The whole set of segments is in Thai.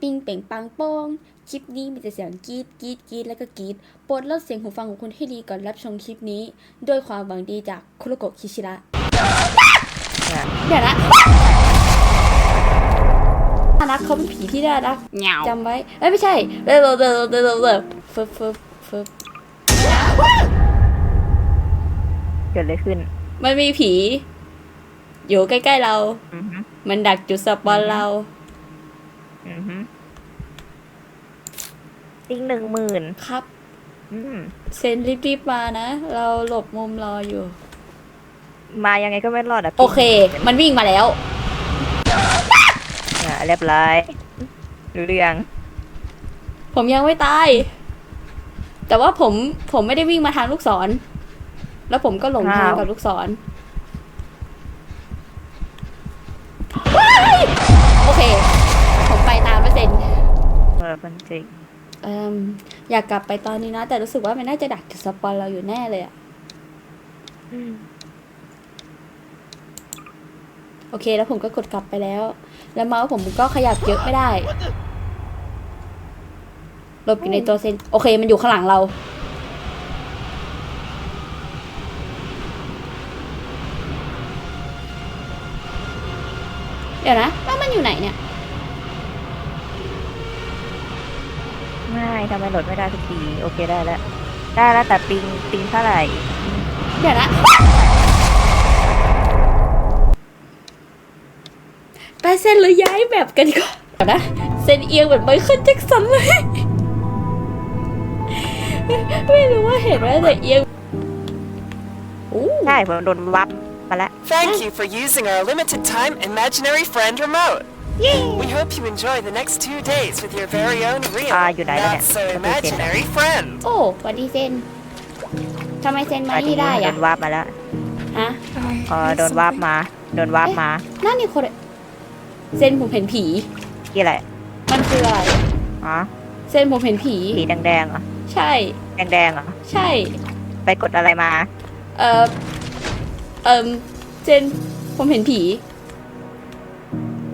ปิงเป่งปังโป้ง คลิปนี้มีแต่เสียงกรีดกรีดกรีดแล้วก็กรีดโปรดลดเสียงหูฟังของคุณให้ดีก่อนรับชมคลิปนี้ ด้วยความหวังดีจากคุโรโกะคิชิระ เดี๋ยวนะน่ารักเขาเป็นผีที่น่ารักเหงาจำไว้ เอ้ยไม่ใช่เร็วเร็วเร็วเร็วเร็วเร็วฟึบฟึบฟึบเกิดอะไรขึ้น มันมีผี อยู่ใกล้ๆเราอือฮึมันดักจุดสปอนเรา อือฮึติ้งหนึ่งหมื่นครับ อืม เซนรีบๆมานะ เราหลบมุมรออยู่ มายังไงก็ไม่รอดอะโอเค มันวิ่งมาแล้ว อะเรียบร้อยรู้เรื่องผมยังไม่ตาย แต่ว่าผมผมไม่ได้วิ่งมาทางลูกศร แล้วผมก็หลงทางกับลูกศร ออมันจริงเอิ่มอยากกลับไปตอนนี้นะ แต่รู้สึกว่ามันน่าจะดักจุดสปอนเราอยู่แน่เลยอะโอเค แล้วผมก็กดกลับไปแล้ว แล้วเมาส์ผมก็ขยับเยอะไม่ได้หลบอยู่ในตัวเซนโอเค มันอยู่ข้างหลังเราเดี๋ยวนะแล้วมันอยู่ไหนเนี่ย ไม่ทำไมโหลดไม่ได้สักทีโอเคได้แล้วได้แล้วแต่ปิงปิงเท่าไหร่เดี๋ยวนะไปเส้นหรือย้ายแบบกันดีกว่อนเดี๋ยวนะเส้นเอียงเหมือนไมเคิลแจ็คสันเลย ไม่รู้ว่าเห็นว่าแต่เอียงโอ้ใช่ผมโดนวับมาแล้ว Thank you for using our limited time imaginary friend remote. We hope you enjoy the next two days with your very own real, Ah, you died not again. so Okay, imaginary friend. โอ้สวัสดีเซนทำไมเซนมานี่ได้โดอะนวับมาแล้วฮะพอโดนวับมา โดนวับมานั่นนี่คนเซนผมเห็นผี กี่อะไรมันคืออะไรอ๋อเซนผมเห็นผี สีแดงๆเหรอใช่ แดงๆเหรอใช่ ไปกดอะไรมา เออเอิมเจนผมเห็นผี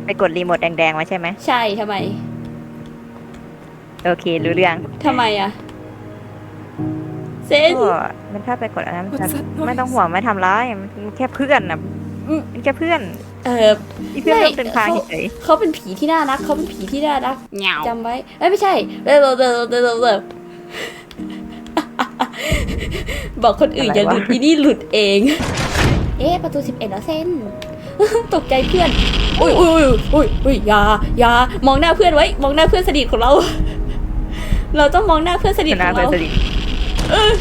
ไปกดรีโมทแดงๆมาใช่ไหมใช่ทำไมโอเค รู้เรื่องทำไมอะเซน ก็มันถ้าไปกดอันนั้นมันจะไม่ต้องห่วงไม่ทำร้ายมันแค่เพื่อนนะอืม มันแค่เพื่อนเออ อีเพื่อนไม่ต้องเป็นทางเฉยเขาเป็นผีที่น่ารักเขาเป็นผีที่น่ารักเหงาจำไว้เอ้ยไม่ใช่เร็วเร็วเร็วเร็วเร็วเร็วบอกคนอื่นอย่าหลุดอีนี่หลุดเอง เอ๊ะประตูสิบเอ็ดแล้วเซน ตกใจเพื่อนอุ้ยอุ้ยอุ้ยอุ้ยอย่าอย่ามองหน้าเพื่อนไว้ มองหน้าเพื่อนสนิทของเรา เราต้องมองหน้าเพื่อนสๆนิทชขนะองเพื่อนเราสนิทเออ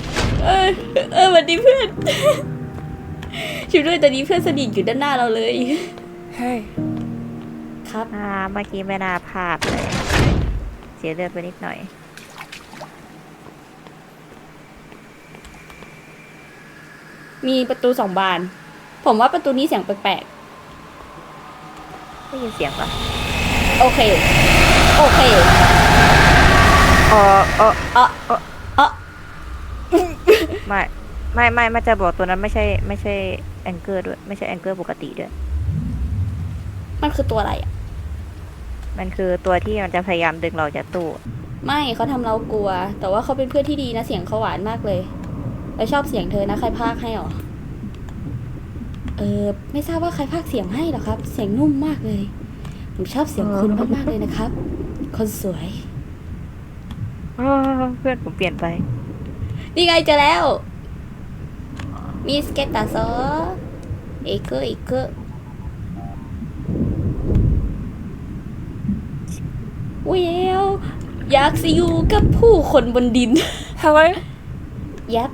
เออเออสวัสดีเพื่อนช่วยด้วยตอนนี้เพื่อนสนิทอยู่ด้านหน้าเราเลย Hey. ครับอ่าเมื่อกี้ไม่น่าพลาดเลย เสียเลือดไปนิดหน่อยมีประตูสองบาน ผมว่าประตูนี้เสียงแปลก ได้ยินเสียงปะๆโอเค โอเคอ๋ออ๋อเอะเอะไม่ไม่ไม่มันจะบอกตัวนั้นไม่ใช่ไม่ใช่แองเกอร์ด้วย ไม่ใช่แองเกอร์ปกติด้วย มันคือตัวอะไรอะ มันคือตัวที่มันจะพยายามดึงเราจากตู้ ไม่เขาทำเรากลัว แต่ว่าเขาเป็นเพื่อนที่ดีนะเสียงเขาหวานมากเลย แล้วชอบเสียงเธอนะใครพากย์ให้หรอเออไม่ทราบว่าใครพากย์เสียงให้หรอครับ เสียงนุ่มมากเลย ผมชอบเสียงคุณมากๆเลยนะครับ คนสวยอ้าวเพื่อนผมเปลี่ยนไป นี่ไงเจอแล้ว มีสเก็ตตาโซเอกเกอร์เอกเกอร์เวลอยากสิอยู่กับผู้คนบนดิน Hello? ยับ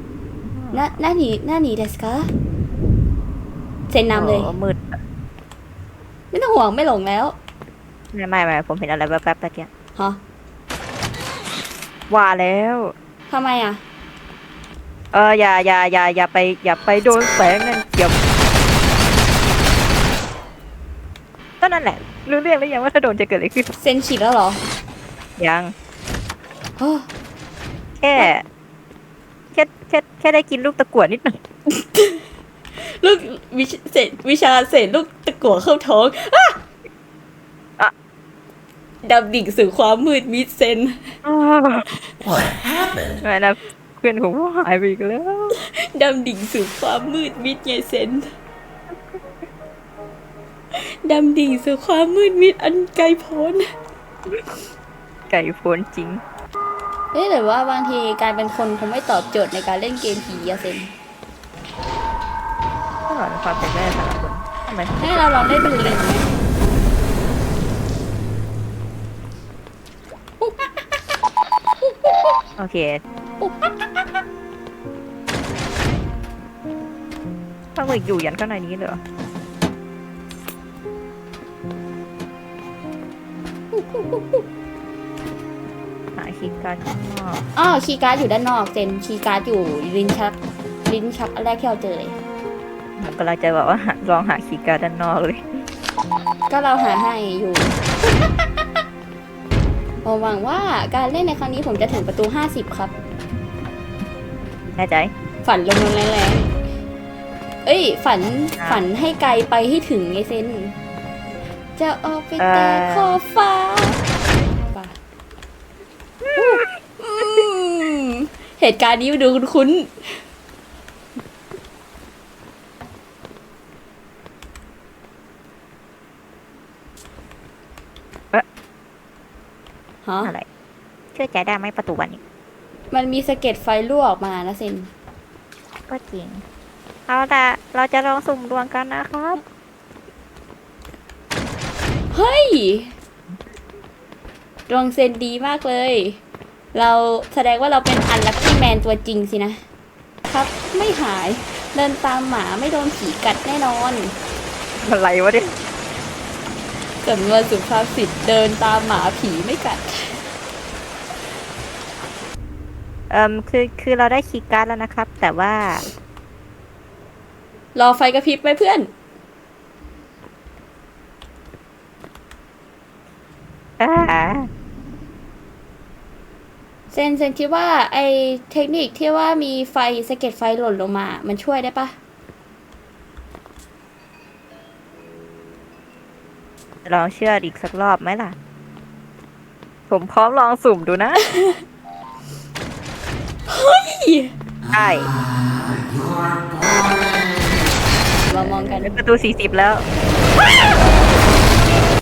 น่าน่าหนีน่าหนี เดสกาเซ็นนำเลย โอ้มืดไม่ต้องห่วงไม่หลงแล้วไม่ไม่ไม่ผมเห็นอะไรแป๊บๆตะเกียบฮะว่าแล้วทำไมอะ เอออย่าอย่าอย่าอย่าไปอย่าไปโดนแสงนั่นเกี่ยวก็นั่นแหละรู้เรื่องแล้วยังว่าถ้าโดนจะเกิดอะไรขึ้นเซ็นฉีดแล้วเหรอยังโอ้แค่แค่แค่แค่ได้กินลูกตะกั่วนิดหน่อย ลูกวิชเศษวิชาเศษลูกตะกั่วเข้าท้องอะดำดิ่งสู่ความมืดมิดเซน What happened? ไม่นะเพื่อนผมหายไปอีกแล้ว ดำดิ่งสู่ความมืดมิดไงเซน ดำดิ่งสู่ความมืดมิดอันไกลโพ้น ไก่โฟนจริง เอ๊ะแต่ว่าบางทีการเป็นคนคงไม่ตอบโจทย์ในการเล่นเกมผีอะเซน ก็หลอนความเป็นแม่แต่ละคนทำไมให้เราลองได้เป็นลิงไหมโอเคต้องไปอยู่ยันข้างในนี้เลยเหรอหาคีย์การ์ดข้างนอกอ๋อคีย์การ์ดอยู่ด้านนอกเซนคีย์การ์ดอยู่ลิ้นชัก ลิ้นชักอันแรกที่เราเจอเลยผม กำลังจะบอกว่าหาลองหาคีย์การ์ดด้านนอกเลย ก็เราหาให้อยู่ ผมหวังว่าการเล่นในครั้งนี้ผมจะถึงประตู 50 ครับ แน่ใจ ฝันลมๆแรงๆ เอ้ย ฝันอะฝันให้ไกลไปให้ถึงไงเซนจะออกไปแต่เอ่อ ขอบฟ้าป่ะอืมเหตุการณ์นี้ดูคุ้นๆ ฮะ อะไร เชื่อใจได้ไหมประตูวันนี้มันมีสะเก็ดไฟรั่วออกมานะเซนก็จริง เอาละเราจะลองสุ่มดวงกันนะครับ เฮ้ย ดวงเซนดีมากเลย เราแสดงว่าเราเป็นอันลัคกี้แมนตัวจริงสินะ ครับไม่หาย เดินตามหมาไม่โดนผีกัดแน่นอน อะไรวะเนี่ย สำนวนสุภาษิตเดินตามหมาผีไม่กัด เอ่มคือคือเราได้คีย์การ์ดแล้วนะครับ แต่ว่ารอไฟกระพริบไหมเพื่อน อ่าเซนเซนคิดว่าไอเทคนิคที่ว่ามีไฟสะเก็ดไฟหล่นลงมา มันช่วยได้ปะ ลองเชื่ออีกสักรอบไหมล่ะ ผมพร้อมลองสุ่มดูนะใช่เรามองกันเป็นประตูสี่สิบแล้ว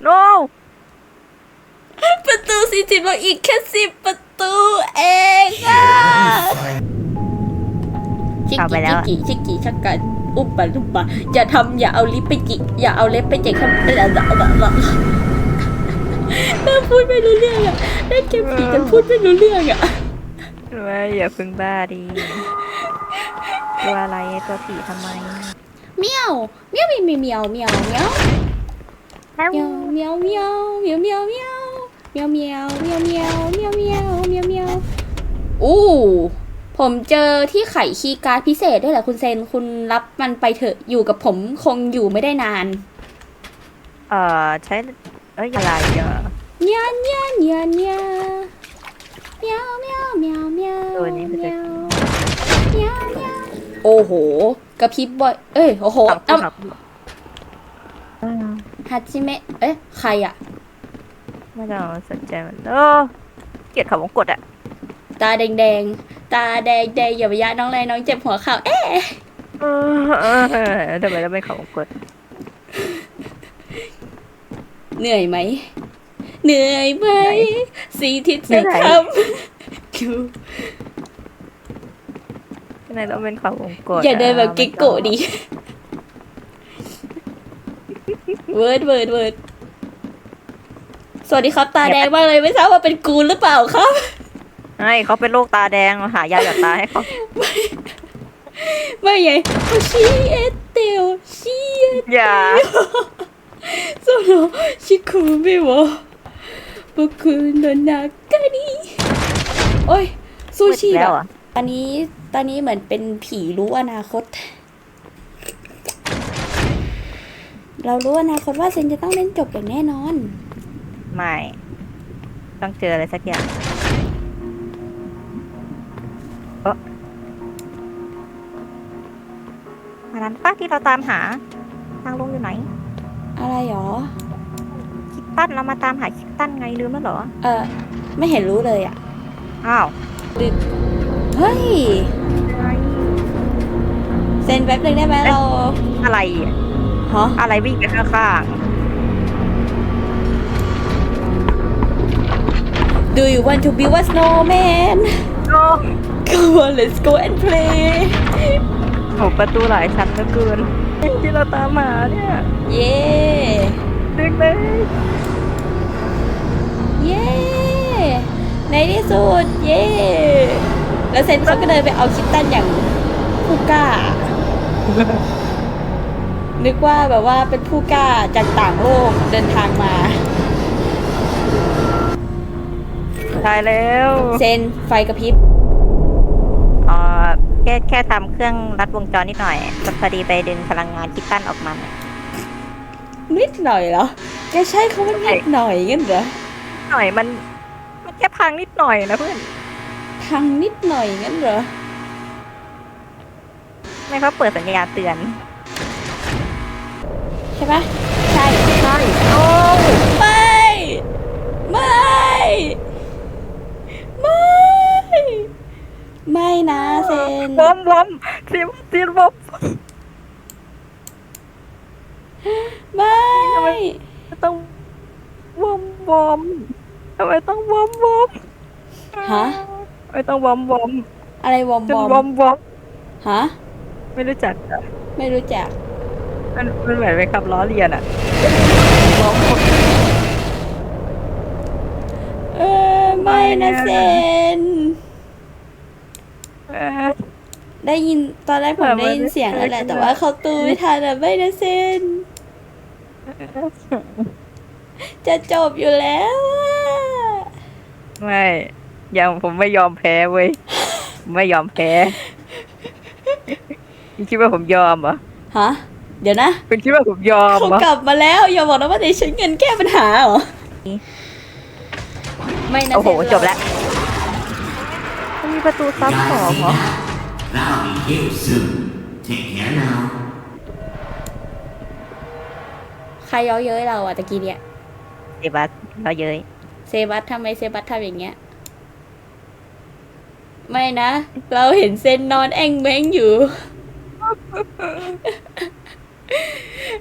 no ประตูสี่สิบเราอีกแค่สิบประตูเองอะชิกเอาไปกี้แล้วชิอะกกี้ชิกกี้ชักกัน อุบปะลุบปะอย่าทำอย่าเอาลิปไปจิกอย่าเอาเล็บไปจิกทำอะไรแบบแบบแบบแม่พูดไม่รู้เรื่องอะเล่นเกมผีจะพูดไม่รู้เรื่องอะไม่อย่าเพึ่งบ้าดิตัวอะไรตัวผีทำไมเมียวเมียวเมียวเมียวเมียวเมียวเมียวเมียวเมียวเมียวเมียวเมียวเมียวเมียวเมียวเมียวเมียวเมียวเมียวอู้ ผมเจอที่ไขคีย์การ์ดพิเศษด้วยแหละคุณเซนคุณรับมันไปเถอะอยู่กับผมคงอยู่ไม่ได้นานเอ่อใช้เอ้ยอะไรอะเนี้ยเนี้ยเนี้ยเนี้ยเมียวเมียวเมียวเมียวตัวนี้มันจะเมียวเมียวโอ้โหกระพริบบ่อยเอ้ยโอ้โหขับอ้ำขับอืมฮัตชิเมะเอ๊ะใครอะไม่ต้องสนใจมันโอ้เกลียดเขาวงกดอะ ตาแดงแดงๆ ตาแดงแดงอย่าไปยะน้องแรงน้องเจ็บหัวเข่าเอ๊ะเออเออทำไมเราไม่เขาวงกดเหนื่อยไหม เหนื่อยไหมสีทิศเหนื่สัอยคำคิวทำไมเราเป็นเขาวงกดอย่าเดินแบบเกกโกะดิเวิร์ดเวิร์ดเวิร์ดสวัสดีครับตาแดงมากเลยไม่ทราบว่าเป็นกูหรือเปล่าครับ ไอ้เขาเป็นโรคตาแดงหายาหยอดตาให้เขาไม่ไงโอชิเอเตลชิเออย่าโซโลชิคุเมวะบุคุโนนากานิโอ้ยซูชิมืดแบแล้วบอะตอนนี้ตอนนี้เหมือนเป็นผีรู้อนาคต เรารู้อนาคตว่าเซนจะต้องเล่นจบอย่างแน่นอน ไม่ ต้องเจออะไรสักอย่าง อันนั้นป้าที่เราตามหา ทางลงอยู่ไหน อะไรหรอคตันเรามาตามหาคิตตันไงลืมแล้วเหรอ เออ ไม่เห็นรู้เลยอะ อ้าวเฮ้ย เซ็นแป๊บหนึ่งได้ไหมเรา อะไรอะฮะ อะไรวิ่งไปข้าง Do you want to build a snowman ๆโอ้ Come on let's go and play โหประตูหลายชั้นเหลือเกินที่เราตามหาเนี่ยเย้เด็กเลยเย้ในที่สุดเย้แล้วเซนเขาก็เดินไปเอาคิตตันอย่างผู้กล้า นึกว่าแบบว่าเป็นผู้กล้าจากต่างโลกเดินทางมาตายแล้ว เซนไฟกระพริบเอ่อ แค่แค่ทำเครื่องรัดวงจรนิดหน่อยก็พอดีไปดึงพลังงานคิตตันออกมานิดหน่อยเหรอแกใช้เขาว่านิดหน่อยงั้นเหรอหน่อยมัน มันแค่พังนิดหน่อยนะเพื่อนพังนิดหน่อยงั้นเหรอไม่เขาเปิดสัญญาณเตือน ใช่ปะใช่ใช่โอ้ ไม่ ไม่ ไม่ ไม่นะเซนวอมวอมเสียงเสียงวอมไม่ต้องวอมวอมทำไมต้องวอมวอมฮะไม่ต้องวอมวอมอะไรวอมจนบอมวอมวอมฮะไม่รู้จักอะไม่รู้จัก มันมันเหมือนเป็นคำล้อเลียนอะวอมวอมเออไม่นะเซนเออ ได้ยินตอนแรกผมได้ยินเสียงแล้วแหละ แต่ว่าเขาตูไม่ทันอะไม่นะเซนจะจบอยู่แล้วอะไม่ยังผมไม่ยอมแพ้เว้ยผมไม่ยอมแพ้คุณคิดว่าผมยอมเหรอฮะเดี๋ยวนะคุณคิดว่าผมยอมเขาเหรอกลับมาแล้วอย่าบอกนะว่าจะใช้เงินแก้ปัญหาเหรอไม่นะโอ้โหเซนจบแล้วมันมีประตูซับสองเหรอ That'll be here soon. Take care now. ใครเย้อเย้ยเราอะตะกี้เนี่ยเดบัสเราเย้ยเซบัสทำไมเซบัสทำอย่างเงี้ย ไม่นะ เราเห็นเซนนอนแองแมงอยู่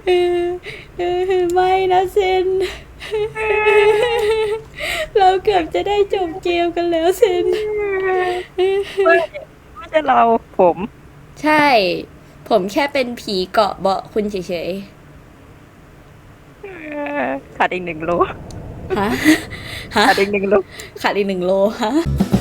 เออเออไม่นะเซน เราเกือบจะได้จบเกมกันแล้วเซน ไม่ไม่ใช่เรา ผม ใช่ ผมแค่เป็นผีเกาะเบาะคุณเฉยขาดอีกหนึ่งโลๆฮะฮะขาดอีกหนึ่งโล ขาดอีกหนึ่งโลฮะ Eat